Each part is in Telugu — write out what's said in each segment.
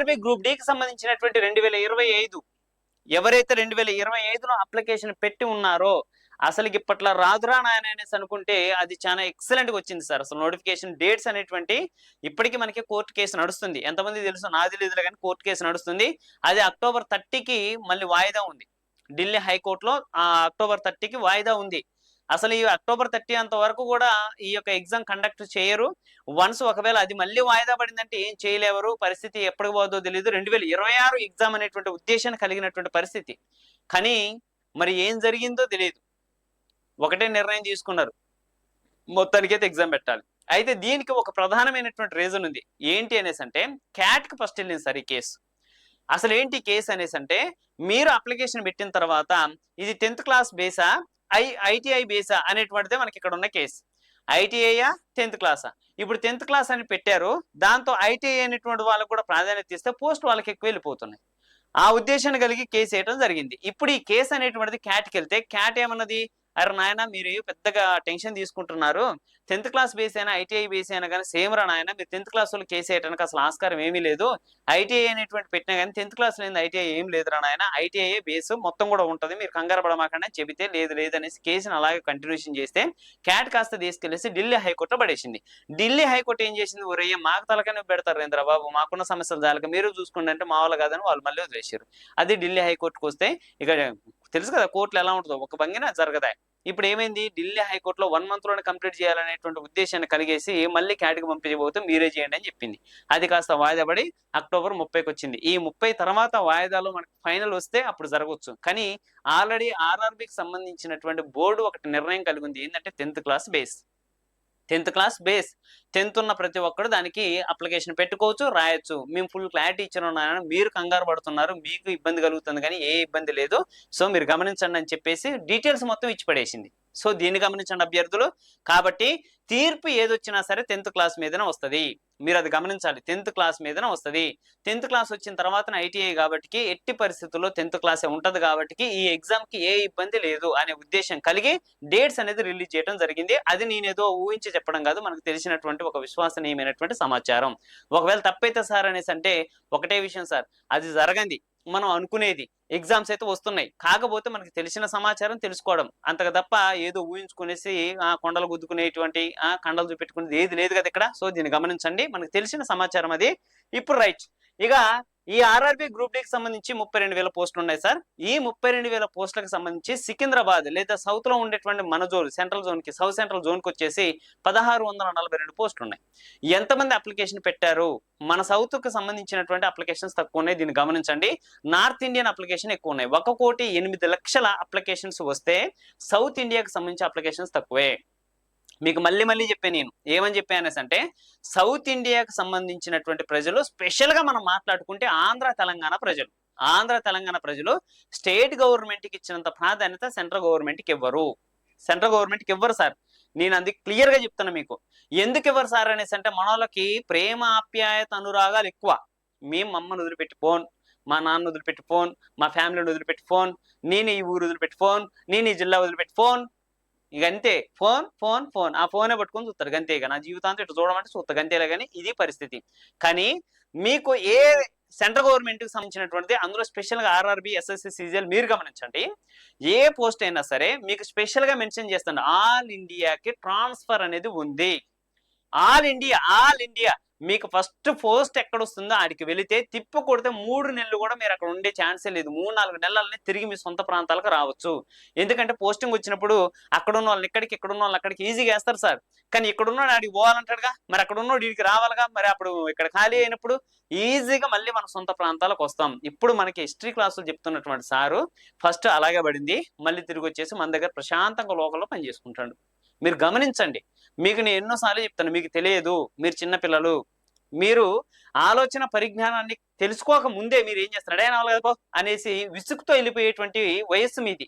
ఆర్ఆర్బి గ్రూప్ డికి సంబంధించినటువంటి రెండు వేల ఇరవై ఐదు ఎవరైతే రెండు వేల ఇరవై ఐదులో అప్లికేషన్ పెట్టి ఉన్నారో అసలు ఇప్పట్లో రాదురా నాయన అనేసి అనుకుంటే అది చాలా ఎక్సలెంట్గా వచ్చింది సార్. అసలు నోటిఫికేషన్ డేట్స్ అనేటువంటి ఇప్పటికీ మనకి కోర్టు కేసు నడుస్తుంది. ఎంతమంది తెలుసు? నాది తెలియదులే కానీ కోర్టు కేసు నడుస్తుంది. అది అక్టోబర్ థర్టీకి మళ్ళీ వాయిదా ఉంది. ఢిల్లీ హైకోర్టులో ఆ అక్టోబర్ థర్టీకి వాయిదా ఉంది. అసలు ఈ అక్టోబర్ థర్టీ అంత వరకు కూడా ఈ యొక్క ఎగ్జామ్ కండక్ట్ చేయరు. వన్స్ ఒకవేళ అది మళ్ళీ వాయిదా పడిందంటే ఏం చేయలేవరు. పరిస్థితి ఎప్పటికి పోదో తెలియదు రెండు వేల ఇరవై ఆరు ఎగ్జామ్ అనేటువంటి ఉద్దేశాన్ని కలిగినటువంటి పరిస్థితి. కానీ మరి ఏం జరిగిందో తెలియదు ఒకటే నిర్ణయం తీసుకున్నారు. మొత్తానికైతే ఎగ్జామ్ పెట్టాలి. అయితే దీనికి ఒక ప్రధానమైనటువంటి రీజన్ ఉంది. ఏంటి అనేసి అంటే క్యాట్కి ఫస్ట్ వెళ్ళింది సార్ ఈ కేసు. అసలు ఏంటి కేసు అనేసి అంటే మీరు అప్లికేషన్ పెట్టిన తర్వాత ఇది టెన్త్ క్లాస్ బేసా? ఐ ఐటీఐ బేసా అనేటువంటిదే మనకి ఇక్కడ ఉన్న కేసు ఐటీఐయా టెన్త్ క్లాసా? ఇప్పుడు టెన్త్ క్లాస్ అని పెట్టారు దాంతో ఐటీఐ అనేటువంటి వాళ్ళకు కూడా ప్రాధాన్యత ఇస్తే పోస్ట్ వాళ్ళకి ఎక్కువ వెళ్ళిపోతున్నాయి. ఆ ఉద్దేశాన్ని కలిగి కేసు వేయడం జరిగింది. ఇప్పుడు ఈ కేసు అనేటువంటిది క్యాట్కి వెళ్తే క్యాట్ ఏమన్నది? అరే నాయన మీరు పెద్దగా టెన్షన్ తీసుకుంటున్నారు? టెన్త్ క్లాస్ బేస్ అయినా ఐటీఐ బేస్ అయినా కానీ సేమ్ రా నాయన మీరు టెన్త్ క్లాస్ వాళ్ళు కేసు వేయడానికి అసలు ఆస్కారం ఏమీ లేదు. ఐటీఐ అనేటువంటి పెట్టినా కానీ టెన్త్ క్లాస్ లేని ఐటీఐ ఏం లేదు రా నాయన. ఐటీఐ బేస్ మొత్తం కూడా ఉంటుంది. మీరు కంగారు పడమాకండి చెబితే లేదు లేదు అనేసి కేసుని అలాగే కంటిన్యూషన్ చేస్తే క్యాట్ కాస్త తీసుకెళ్ళేసి ఢిల్లీ హైకోర్టులో పడేసింది. ఢిల్లీ హైకోర్టు ఏం చేసింది? ఒరయ్య మాకు తలకనే పెడతారు రేంద్ర బాబు. మాకున్న సమస్యలు జాలక. మీరు చూసుకోండి అంటే మా వాళ్ళు కాదని వాళ్ళు మళ్ళీ వదిలేసారు అది ఢిల్లీ హైకోర్టుకు వస్తే ఇక తెలుసు కదా కోర్టులు ఎలా ఉంటుందో. ఒక భంగిన జరగదా? ఇప్పుడు ఏమైంది ఢిల్లీ హైకోర్టులో వన్ మంత్లోనే కంప్లీట్ చేయాలనేటువంటి ఉద్దేశాన్ని కలిగేసి మళ్ళీ క్యాట్కి పంపించబోతే మీరే చేయండి అని చెప్పింది. అది కాస్త వాయిదా పడి అక్టోబర్ ముప్పైకి వచ్చింది ఈ ముప్పై తర్వాత వాయిదాలు మనకి ఫైనల్ వస్తే అప్పుడు జరగవచ్చు కానీ ఆల్రెడీ ఆర్ఆర్బికి సంబంధించినటువంటి బోర్డు ఒకటి నిర్ణయం కలిగి ఉంది ఏంటంటే tenth class base. Tenth class base. Tenth ఉన్న ప్రతి ఒక్కరు దానికి అప్లికేషన్ పెట్టుకోవచ్చు రాయొచ్చు. మేము ఫుల్ క్లారిటీ ఇచ్చిన మీరు కంగారు పడుతున్నారు మీకు ఇబ్బంది కలుగుతుంది కానీ ఏ ఇబ్బంది లేదు. సో మీరు గమనించండి అని చెప్పేసి డీటెయిల్స్ మొత్తం ఇచ్చి పడేసింది. సో దీన్ని గమనించండి అభ్యర్థులు. కాబట్టి తీర్పు ఏదొచ్చినా సరే టెన్త్ క్లాస్ మీదనే వస్తుంది. మీరు అది గమనించాలి. టెన్త్ క్లాస్ మీదనే వస్తుంది. టెన్త్ క్లాస్ వచ్చిన తర్వాత ఐటీఐ కాబట్టి ఎట్టి పరిస్థితుల్లో టెన్త్ క్లాసే ఉంటుంది కాబట్టి ఈ ఎగ్జామ్కి ఏ ఇబ్బంది లేదు అనే ఉద్దేశం కలిగి డేట్స్ అనేది రిలీజ్ చేయడం జరిగింది. అది నేనేదో ఊహించి చెప్పడం కాదు. మనకు తెలిసినటువంటి ఒక విశ్వసనీయమైనటువంటి సమాచారం. ఒకవేళ తప్పైతే సార్ అనేసి అంటే ఒకటే విషయం సార్. అది జరగంది. మనం అనుకునేది. ఎగ్జామ్స్ అయితే వస్తున్నాయి. కాకపోతే మనకి తెలిసిన సమాచారం తెలుసుకోవడం. అంతగా తప్ప ఏదో ఊహించుకునేసి ఆ కొండలు గుద్దుకునేటువంటి ఆ కండలు చూపెట్టుకునేది ఏది లేదు కదా ఇక్కడ. సో దీన్ని గమనించండి. మనకు తెలిసిన సమాచారం అది. ఇప్పుడు రైట్. ఇక ఈ ఆర్ఆర్బి గ్రూప్ డికి సంబంధించి ముప్పై రెండు వేల పోస్టులు ఉన్నాయి సార్. ఈ ముప్పై రెండు వేల పోస్టులకు సంబంధించి సికింద్రాబాద్ లేదా సౌత్లో ఉండేటువంటి మన జోన్ సెంట్రల్ జోన్కి సౌత్ సెంట్రల్ జోన్కి వచ్చేసి పదహారు వందల నలభై రెండు పోస్టులు ఉన్నాయి. ఎంతమంది అప్లికేషన్ పెట్టారు? మన సౌత్కు సంబంధించినటువంటి అప్లికేషన్స్ తక్కువ ఉన్నాయి. దీన్ని గమనించండి. నార్త్ ఇండియన్ అప్లికేషన్ ఎక్కువ ఉన్నాయి. ఒక కోటి ఎనిమిది లక్షల అప్లికేషన్స్ వస్తే సౌత్ ఇండియాకి సంబంధించి అప్లికేషన్స్ తక్కువే. మీకు మళ్ళీ మళ్ళీ చెప్పాను నేను. ఏమని చెప్పాను అంటే సౌత్ ఇండియాకు సంబంధించినటువంటి ప్రజలు స్పెషల్గా మనం మాట్లాడుకుంటే ఆంధ్ర తెలంగాణ ప్రజలు. ఆంధ్ర తెలంగాణ ప్రజలు స్టేట్ గవర్నమెంట్కి ఇచ్చినంత ప్రాధాన్యత సెంట్రల్ గవర్నమెంట్కి ఇవ్వరు. సెంట్రల్ గవర్నమెంట్కి ఇవ్వరు సార్. నేను అది క్లియర్గా చెప్తాను మీకు. ఎందుకు ఇవ్వరు సార్ అనేసి అంటే మన ప్రేమ ఆప్యాయత అనురాగాలు ఎక్కువ. మేము మమ్మల్ని వదిలిపెట్టి ఫోన్ మా నాన్న వదిలిపెట్టి ఫోన్ మా ఫ్యామిలీని వదిలిపెట్టి ఫోన్ నేను ఈ ఊరు వదిలిపెట్టి ఫోన్ నేను ఈ జిల్లా వదిలిపెట్టి ఫోన్ ఇక అంతే ఫోన్ ఫోన్ ఫోన్. ఆ ఫోనే పట్టుకొని చూస్తారు అంతే ఇక నా జీవితాంతం ఇటు చూడమంటే చూస్తారు అంతేలే కానీ ఇది పరిస్థితి. కానీ మీకు ఏ సెంట్రల్ గవర్నమెంట్కి సంబంధించినటువంటిది అందులో స్పెషల్గా ఆర్ఆర్బి ఎస్ఎస్సి సీజీఎల్ మీరు గమనించండి. ఏ పోస్ట్ అయినా సరే మీకు స్పెషల్గా మెన్షన్ చేస్తాను ఆల్ ఇండియాకి ట్రాన్స్ఫర్ అనేది ఉంది. All India all India. మీకు ఫస్ట్ పోస్ట్ ఎక్కడ వస్తుందో ఆడికి వెళితే తిప్పు కొడితే మూడు నెలలు కూడా మీరు అక్కడ ఉండే ఛాన్సే లేదు. మూడు నాలుగు నెలలని తిరిగి మీ సొంత ప్రాంతాలకు రావచ్చు. ఎందుకంటే పోస్టింగ్ వచ్చినప్పుడు అక్కడ ఉన్న వాళ్ళని ఇక్కడికి ఇక్కడ ఉన్న వాళ్ళని అక్కడికి ఈజీగా వేస్తారు సార్. కానీ ఇక్కడ ఉన్నాడు ఆడికి పోవాలంటాడుగా? మరి అక్కడ ఉన్నాడు వీడికి రావాలిగా? మరి అప్పుడు ఇక్కడ ఖాళీ అయినప్పుడు ఈజీగా మళ్ళీ మన సొంత ప్రాంతాలకు వస్తాం. ఇప్పుడు మనకి హిస్టరీ క్లాసులు చెప్తున్నటువంటి సారు ఫస్ట్ అలాగే పడింది. మళ్ళీ తిరిగి వచ్చేసి మన దగ్గర ప్రశాంతంగా లోకల్లో పని చేసుకుంటాడు మీరు గమనించండి. మీకు నేను ఎన్నోసార్లు చెప్తాను మీకు తెలియదు మీరు చిన్నపిల్లలు మీరు ఆలోచన పరిజ్ఞానాన్ని తెలుసుకోక ముందే మీరు ఏం చేస్తారు అడే కదా అనేసి విసుగుతో వెళ్ళిపోయేటువంటి వయస్సు మీది.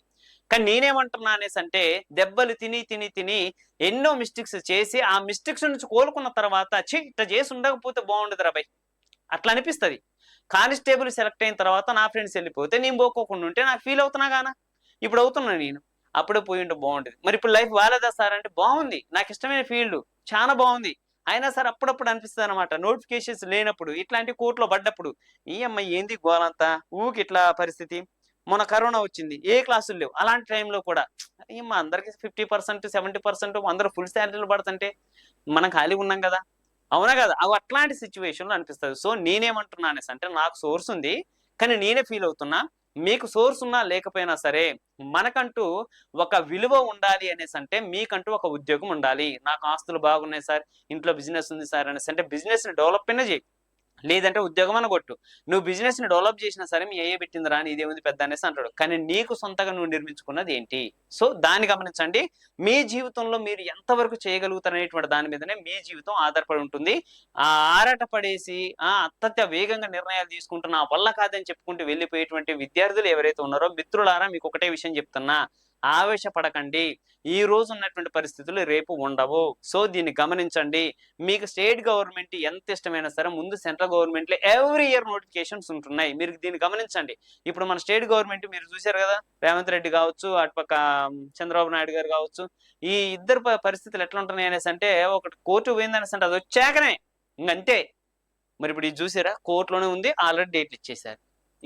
కానీ నేనేమంటున్నా అనేసి అంటే దెబ్బలు తిని తిని తిని ఎన్నో మిస్టేక్స్ చేసి ఆ మిస్టేక్స్ నుంచి కోలుకున్న తర్వాత చిట్ట ఇట్లా చేసి ఉండకపోతే బాగుండదు రాబాయ్ అట్లా అనిపిస్తుంది. కానిస్టేబుల్ సెలెక్ట్ అయిన తర్వాత నా ఫ్రెండ్స్ వెళ్ళిపోతే నేను పోకోకుండా ఉంటే నాకు ఫీల్ అవుతున్నా గానా? ఇప్పుడు అవుతున్నా నేను. అప్పుడే పోయి ఉంటే బాగుంటుంది మరి ఇప్పుడు లైఫ్ బాగాలేదా సార్? అంటే బాగుంది. నాకు ఇష్టమైన ఫీల్డ్. చాలా బాగుంది. అయినా సార్ అప్పుడప్పుడు అనిపిస్తుంది అనమాట నోటిఫికేషన్స్ లేనప్పుడు ఇట్లాంటి కోర్టులో పడ్డప్పుడు ఈ అమ్మాయి ఏంది గోలంతా? ఊకి ఇట్లా పరిస్థితి? మొన్న కరోనా వచ్చింది. ఏ క్లాసులు లేవు? అలాంటి టైంలో కూడా ఏమ్మా అందరికి ఫిఫ్టీ పర్సెంట్ సెవెంటీ పర్సెంట్ అందరూ ఫుల్ శాలరీలు పడుతుంటే మనం ఖాళీగా ఉన్నాం కదా? అవునా కదా? అవి అట్లాంటి సిచ్యువేషన్లో అనిపిస్తుంది. సో నేనేమంటున్నా అనేసి అంటే నాకు సోర్స్ ఉంది. కానీ నేనే ఫీల్ అవుతున్నా. మీకు సోర్స్ ఉన్నా లేకపోయినా సరే మనకంటూ ఒక విలువ ఉండాలి అనేసి అంటే మీకంటూ ఒక ఉద్యోగం ఉండాలి. నాకు ఆస్తులు బాగున్నాయి సార్ ఇంట్లో బిజినెస్ ఉంది సార్ అనేసి అంటే బిజినెస్ని డెవలప్ అయినా చేయి. లేదంటే ఉద్యోగం అనగొట్టు. నువ్వు బిజినెస్ని డెవలప్ చేసినా సరే మీ అయ్యే పెట్టిందిరా అని ఇదేముంది పెద్ద అనేసి అంటాడు. కానీ నీకు సొంతగా నువ్వు నిర్మించుకున్నది ఏంటి? సో దాన్ని గమనించండి. మీ జీవితంలో మీరు ఎంతవరకు చేయగలుగుతారనేటువంటి దాని మీదనే మీ జీవితం ఆధారపడి ఉంటుంది. ఆ ఆరాట పడేసి ఆ అత్యంత వేగంగా నిర్ణయాలు తీసుకుంటున్నా వల్ల కాదని చెప్పుకుంటూ వెళ్ళిపోయేటువంటి విద్యార్థులు ఎవరైతే ఉన్నారో మిత్రులారా మీకు ఒకటే విషయం చెప్తున్నా. ఆవేశపడకండి. ఈ రోజు ఉన్నటువంటి పరిస్థితులు రేపు ఉండవు. సో దీన్ని గమనించండి. మీకు స్టేట్ గవర్నమెంట్ ఎంత ఇష్టమైనా సరే ముందు సెంట్రల్ గవర్నమెంట్లో ఎవ్రీ ఇయర్ నోటిఫికేషన్స్ ఉంటున్నాయి. మీరు దీన్ని గమనించండి. ఇప్పుడు మన స్టేట్ గవర్నమెంట్ మీరు చూశారు కదా రేవంత్ రెడ్డి కావచ్చు అటుపక్క చంద్రబాబు నాయుడు గారు కావచ్చు ఈ ఇద్దరు పరిస్థితులు ఎట్లా ఉంటున్నాయి అనేసి అంటే ఒకటి కోర్టు పోయింది అనేసి అంటే అది వచ్చాకనే ఇంకంతే. మరి ఇప్పుడు ఇది చూసారా? కోర్టులోనే ఉంది ఆల్రెడీ డేట్లు ఇచ్చేసారు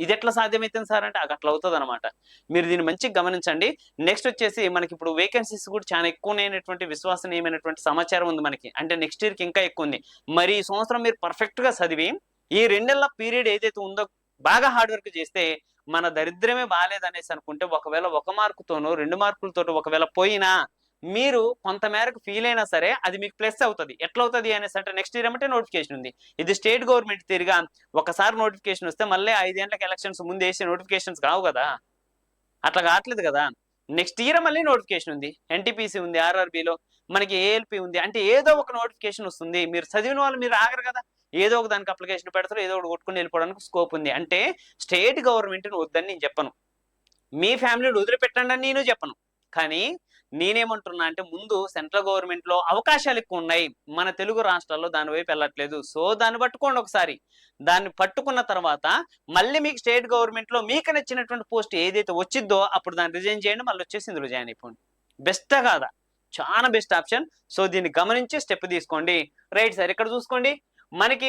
ఇది ఎట్లా సాధ్యమవుతుంది సార్ అంటే అట్లా అవుతుంది అనమాట మీరు దీన్ని మంచిగా గమనించండి. నెక్స్ట్ వచ్చేసి మనకి ఇప్పుడు వేకెన్సీస్ కూడా చాలా ఎక్కువైనటువంటి విశ్వసనీయమైనటువంటి సమాచారం ఉంది మనకి. అంటే నెక్స్ట్ ఇయర్కి ఇంకా ఎక్కువ ఉంది. మరి ఈ సంవత్సరం మీరు పర్ఫెక్ట్గా చదివి ఈ రెండేళ్ళ పీరియడ్ ఏదైతే ఉందో బాగా హార్డ్ వర్క్ చేస్తే మన దరిద్రమే బాగాలేదనేసి అనుకుంటే ఒకవేళ ఒక మార్కుతోనో రెండు మార్కులతో ఒకవేళ పోయినా మీరు కొంతమేరకు ఫీల్ అయినా సరే అది మీకు ప్లస్ అవుతుంది. ఎట్లా అవుతుంది అనేసి అంటే నెక్స్ట్ ఇయర్ ఏమంటే నోటిఫికేషన్ ఉంది. ఇది స్టేట్ గవర్నమెంట్ తిరిగా ఒకసారి నోటిఫికేషన్ వస్తే మళ్ళీ ఐదేళ్ళకు ఎలక్షన్స్ ముందు వేసే నోటిఫికేషన్స్ కావు కదా. అట్లా కావట్లేదు కదా. నెక్స్ట్ ఇయర్ మళ్ళీ నోటిఫికేషన్ ఉంది. ఎన్టీపీసీ ఉంది ఆర్ఆర్బిలో మనకి ఏఎల్పి ఉంది. అంటే ఏదో ఒక నోటిఫికేషన్ వస్తుంది. మీరు చదివిన వాళ్ళు మీరు ఆగరు కదా. ఏదో ఒక దానికి అప్లికేషన్ పెడతారు ఏదో ఒకటి కొట్టుకుని వెళ్ళిపోవడానికి స్కోప్ ఉంది. అంటే స్టేట్ గవర్నమెంట్ని వద్దని నేను చెప్పను. మీ ఫ్యామిలీని వదిలిపెట్టండి అని నేను చెప్పను. కానీ నేనేమంటున్నా అంటే ముందు సెంట్రల్ గవర్నమెంట్లో అవకాశాలు ఎక్కువ ఉన్నాయి మన తెలుగు రాష్ట్రాల్లో దాని వైపు వెళ్ళట్లేదు. సో దాన్ని పట్టుకోండి ఒకసారి. దాన్ని పట్టుకున్న తర్వాత మళ్ళీ మీకు స్టేట్ గవర్నమెంట్లో మీకు నచ్చినటువంటి పోస్ట్ ఏదైతే వచ్చిద్దో అప్పుడు దాన్ని రిజైన్ చేయండి. మళ్ళీ వచ్చేసి ఇందులో జాయిన్ అయిపోండి. బెస్ట్ కాదా? చాలా బెస్ట్ ఆప్షన్. సో దీన్ని గమనించి స్టెప్ తీసుకోండి. రైట్ సార్ ఇక్కడ చూసుకోండి. మనకి